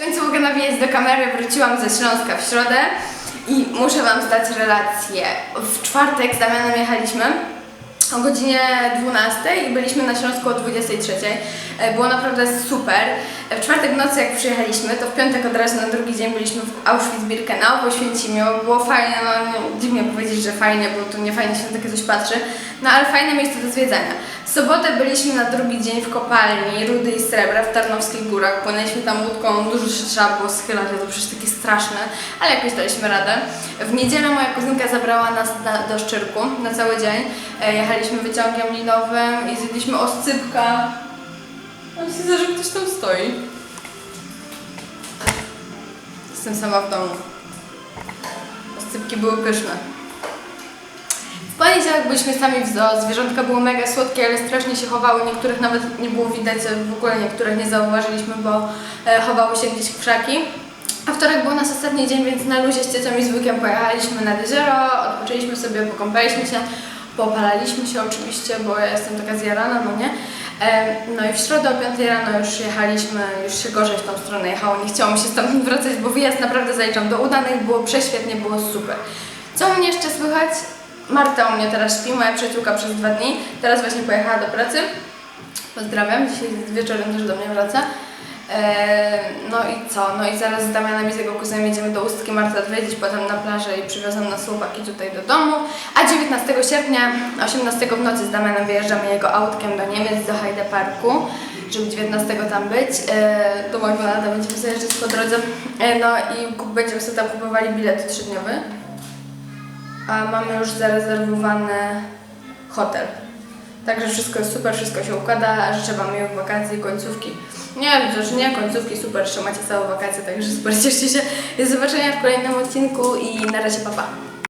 W końcu mogę nawijać do kamery, wróciłam ze Śląska w środę i muszę Wam zdać relację. W czwartek z Damianem jechaliśmy o godzinie 12 i byliśmy na Śląsku o 23. E, Było naprawdę super. E, W czwartek nocy jak przyjechaliśmy, to w piątek od razu na drugi dzień byliśmy w Auschwitz-Birkenau, w Oświęcimiu. Było fajnie, no powiedzieć, że fajnie, bo tu nie fajnie się na takie coś patrzy. No ale fajne miejsce do zwiedzania. W sobotę byliśmy na drugi dzień w kopalni Rudy i Srebra w Tarnowskich Górach. Płynęliśmy tam łódką, dużo się trzeba było schylać, a to przecież takie straszne, ale jakoś daliśmy radę. W niedzielę moja kuzynka zabrała nas na, do Szczyrku na cały dzień. E, jechaliśmy wyciągiem linowym i zjedliśmy oscypka. Mam się że ktoś tam stoi. Jestem sama w domu. Oscypki były pyszne. W poniedziałek byliśmy sami w zoo, zwierzątka były mega słodkie, ale strasznie się chowały, niektórych nawet nie było widać, w ogóle niektórych nie zauważyliśmy, bo e, chowały się gdzieś w krzaki. A wtorek był nasz ostatni dzień, więc na luzie z ciocią i z wujkiem pojechaliśmy nad jezioro, odpoczęliśmy sobie, pokąpaliśmy się, popalaliśmy się oczywiście, bo ja jestem taka zjarana, no nie? E, No i w środę o 5 rano już jechaliśmy, już się gorzej w tą stronę jechało, nie chciało mi się stamtąd wracać, bo wyjazd naprawdę zaliczam do udanych, było prześwietnie, było super. Co mnie jeszcze słychać? Marta u mnie teraz śpi, moja przyjaciółka przez dwa dni, teraz właśnie pojechała do pracy. Pozdrawiam, dzisiaj wieczorem też do mnie wraca. Eee, no i co? No i zaraz z Damianem i z jego kuzynem jedziemy do Ustki Marta odwiedzić, potem na plażę i przywiozą nas chłopaki tutaj do domu. A 19 sierpnia, 18 w nocy z Damianem wyjeżdżamy jego autkiem do Niemiec, do Heide Parku, żeby 19 tam być. Eee, do McDonalda będziemy zajeżdżać po drodze. Eee, no i będziemy sobie tam kupowali bilet trzydniowy. A mamy już zarezerwowany hotel. Także wszystko jest super, wszystko się układa. Życzę Wam miłych wakacji, końcówki. Nie, chociaż nie końcówki, super, jeszcze macie całe wakacje, także super, cieszcie się. Do zobaczenia w kolejnym odcinku i na razie, papa. Pa.